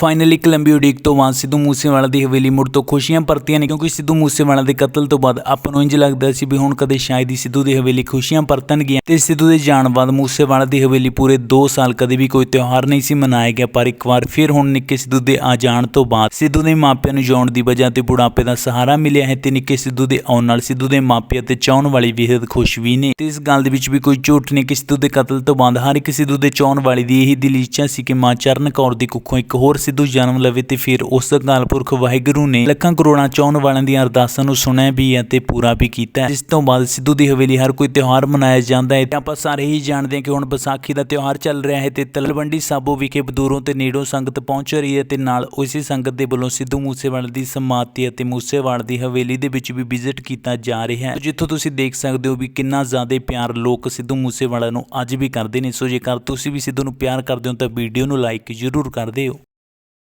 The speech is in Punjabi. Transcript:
ਫਾਈਨਲੀ ਇੱਕ ਲੰਬੀ ਉਡੀਕ ਤੋਂ ਬਾਅਦ ਸਿੱਧੂ ਮੂਸੇਵਾਲਾ ਦੀ ਹਵੇਲੀ ਮੁੜ ਤੋਂ ਖੁਸ਼ੀਆਂ ਪਰਤੀਆਂ ਨੇ, ਕਿਉਂਕਿ ਸਿੱਧੂ ਮੂਸੇਵਾਲਾ ਦੇ ਕਤਲ ਤੋਂ ਬਾਅਦ ਆਪਾਂ ਨੂੰ ਇੰਜ ਲੱਗਦਾ ਸੀ ਵੀ ਹੁਣ ਕਦੇ ਸ਼ਾਇਦ ਹੀ ਸਿੱਧੂ ਦੀ ਹਵੇਲੀ ਖੁਸ਼ੀਆਂ ਪਰਤਣਗੀਆਂ ਤੇ ਸਿੱਧੂ ਦੇ ਜਾਣ ਬਾਅਦ ਮੂਸੇਵਾਲਾ ਦੀ ਹਵੇਲੀ ਪੂਰੇ 2 ਸਾਲ ਕਦੇ ਵੀ ਕੋਈ ਤਿਉਹਾਰ ਨਹੀਂ ਸੀ ਮਨਾਇਆ ਗਿਆ, ਪਰ ਇੱਕ ਵਾਰ ਫਿਰ ਹੁਣ ਨਿੱਕੇ ਸਿੱਧੂ ਦੇ ਆ ਜਾਣ ਤੋਂ ਬਾਅਦ ਸਿੱਧੂ ਦੇ ਮਾਪਿਆਂ ਨੂੰ ਜਾਣ ਦੀ ਵਜ੍ਹਾ ਤੇ ਬੁਢਾਪੇ ਦਾ ਸਹਾਰਾ ਮਿਲਿਆ ਹੈ ਤੇ ਨਿੱਕੇ ਸਿੱਧੂ ਦੇ ਆਉਣ ਨਾਲ ਸਿੱਧੂ ਦੇ ਮਾਪਿਆਂ ਤੇ ਚਾਹਣ ਵਾਲੀ ਬੇਹੱਦ ਖੁਸ਼ ਵੀ ਨੇ। ਤੇ ਇਸ ਗੱਲ ਦੇ ਵਿੱਚ ਵੀ ਕੋਈ ਝੂਠ ਨਹੀਂ ਕਿ ਸਿੱਧੂ ਦੇ ਕਤਲ ਤੋਂ ਬਾਅਦ ਹਰ ਇੱਕ ਸਿੱਧੂ ਦੇ ਚਾਹਣ ਵਾਲੀ ਦੀ ਇਹੀ ਦਿਲ ਇੱਛਾ ਸੀ ਕਿ ਮਾਂ ਚਰਨ ਕੌਰ ਦੀ ਕੁੱਖੋਂ ਇੱਕ ਹੋਰ ਸਿੱਧੂ ਜਨਮ ਲਵੇ ਤੇ ਫਿਰ ਉਸ ਅਕਾਲ ਪੁਰਖ ਵਾਹਿਗੁਰੂ ਨੇ ਲੱਖਾਂ ਕਰੋੜਾਂ ਚਾਹਣ ਵਾਲਿਆਂ ਦੀਆਂ ਅਰਦਾਸਾਂ ਨੂੰ ਸੁਣਿਆ ਵੀ ਹੈ ਤੇ ਪੂਰਾ ਵੀ ਕੀਤਾ ਜਿਸ ਤੋਂ ਬਾਅਦ ਸਿੱਧੂ ਦੀ ਹਵੇਲੀ ਹਰ ਕੋਈ ਤਿਉਹਾਰ ਮਨਾਇਆ ਜਾਂਦਾ ਹੈ ਤੇ ਆਪਾਂ ਸਾਰੇ ਹੀ ਜਾਣਦੇ ਹਾਂ ਕਿ ਹੁਣ ਵਿਸਾਖੀ ਦਾ ਤਿਉਹਾਰ ਚੱਲ ਰਿਹਾ ਹੈ ਤੇ ਤਲਵੰਡੀ ਸਾਬੋ ਵਿਖੇ ਬਦੂਰੋਂ ਤੇ ਨੇੜੋਂ ਸੰਗਤ ਪਹੁੰਚ ਰਹੀ ਹੈ ਤੇ ਨਾਲ ਉਸੇ ਸੰਗਤ ਦੇ ਵੱਲੋਂ ਸਿੱਧੂ ਮੂਸੇਵਾਲੇ ਦੀ ਸਮਾਤੀ ਅਤੇ ਮੂਸੇਵਾਲ ਦੀ ਹਵੇਲੀ ਦੇ ਵਿੱਚ ਵੀ ਵਿਜ਼ਿਟ ਕੀਤਾ ਜਾ ਰਿਹਾ ਹੈ। ਜਿੱਥੋਂ ਤੁਸੀਂ ਦੇਖ ਸਕਦੇ ਹੋ ਵੀ ਕਿੰਨਾ ਜ਼ਿਆਦਾ ਪਿਆਰ ਲੋਕ ਸਿੱਧੂ ਮੂਸੇਵਾਲਾ ਨੂੰ ਅੱਜ ਵੀ ਕਰਦੇ ਨੇ। ਸੋ ਜੇਕਰ ਤੁਸੀਂ ਵੀ ਸਿੱਧੂ ਨੂੰ ਪਿਆਰ ਕਰਦੇ ਹੋ ਤਾਂ ਵੀਡੀਓ ਨੂੰ ਲਾਈਕ ਜ਼ਰੂਰ ਕਰ ਦਿਓ।